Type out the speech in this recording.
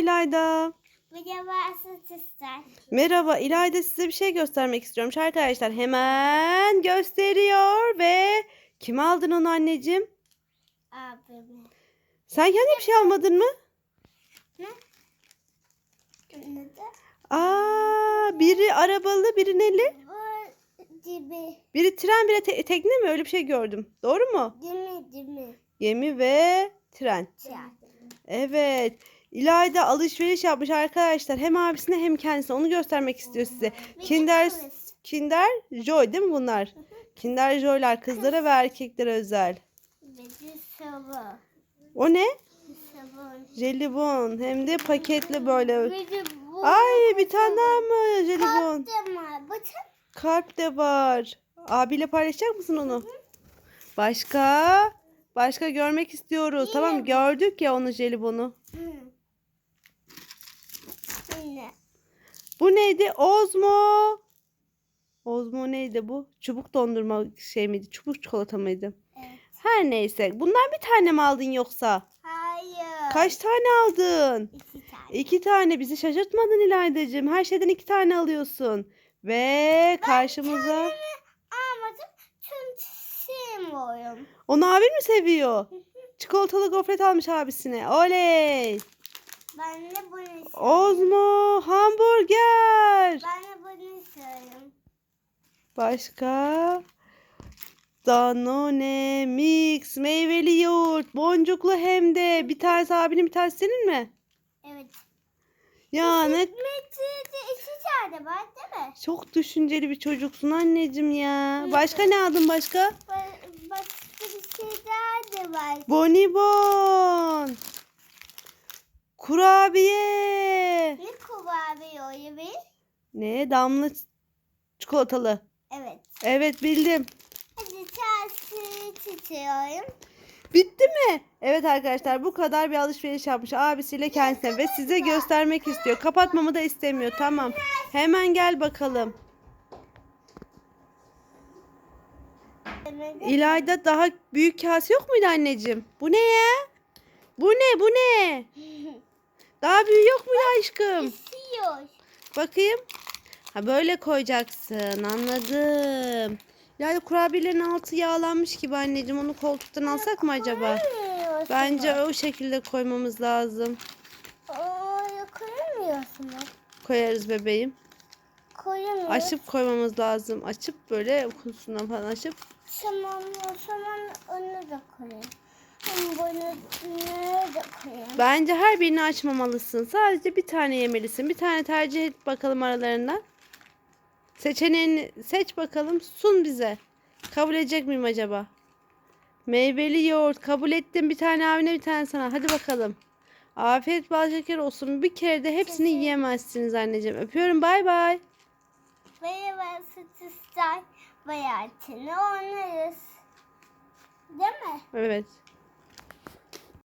İlayda. Merhaba sütüster. Merhaba İlayda size bir şey göstermek istiyorum arkadaşlar. Hemen gösteriyor ve kim aldın onu anneciğim? Abim. Sen kendi bir şey almadın mı? Ne? Ne de? Aa, biri arabalı, biri neli? Gibi. Biri tren, biri te- tekne mi? Öyle bir şey gördüm. Doğru mu? Dimi dimi. Gemi ve tren. Evet. İlayda alışveriş yapmış arkadaşlar. Hem abisine hem kendisine. Onu göstermek istiyor size. Kinder Kinder Joy değil mi bunlar? Kinder Joy'lar kızlara ve erkeklere özel. O ne? Jelibon. Hem de paketli böyle. Ay bir tane daha mı jelibon? Kalp de var. Abiyle paylaşacak mısın onu? Başka? Başka görmek istiyoruz. Tamam gördük ya onu jelibonu. Yine. Bu neydi? Ozmo. Ozmo neydi bu? Çubuk dondurma şey miydi? Çubuk çikolata mıydı? Evet. Her neyse. Bundan bir tane mi aldın yoksa? Hayır. Kaç tane aldın? İki tane. İki tane. Bizi şaşırtmadın İlaydacığım. Her şeyden iki tane alıyorsun. Ve karşımıza... Almadım. Çünkü sevmiyorum. Onu abin mi seviyor? Çikolatalı gofret almış abisine. Oley! Ben de bunu istiyorum. Ozmo hamburger. Ben de bunu istiyorum. Başka? Danone mix meyveli yoğurt boncuklu hem de bir tanesi abinin bir tanesi senin mi? Evet. Ya ne tane var değil mi? çok düşünceli bir çocuksun anneciğim ya. Başka ne aldın başka? Ba- Başka bir şey daha da var. Bonibon. Kurabiye. Ne kurabiye bir? Ne? Damla çikolatalı. Evet. Evet bildim. Hadi tersi tutuyorum. Bitti mi? Evet arkadaşlar bu kadar bir alışveriş yapmış abisiyle kendisine ve size göstermek istiyor. Kapatmamı da istemiyor. Tamam. Hemen gel bakalım. İlayda daha büyük kase yok muydu anneciğim? Bu ne ya? Bu ne? Bu ne? Daha büyük yok muydu aşkım? İstiyor. Bakayım. Ha böyle koyacaksın. Anladım. İlayda kurabiyelerin altı yağlanmış gibi anneciğim. Onu koltuktan alsak mı acaba? Bence o şekilde koymamız lazım. Oraya koyamıyorsun mu? Koyarız bebeğim. Koyamıyorsun. Açıp koymamız lazım. Açıp böyle kutusundan falan açıp. Tamam o zaman onu da koyayım. Bence her birini açmamalısın. Sadece bir tane yemelisin. Bir tane tercih et bakalım aralarından. Seçeneğini seç bakalım. Sun bize. Kabul edecek miyim acaba? Meyveli yoğurt. Kabul ettim. Bir tane abine bir tane sana. Hadi bakalım. Afiyet bal şeker olsun. Bir kere de hepsini yiyemezsiniz anneciğim. Öpüyorum. Bay bay. Merhaba süt ister. Bayatını oynarız. Değil mi? Evet.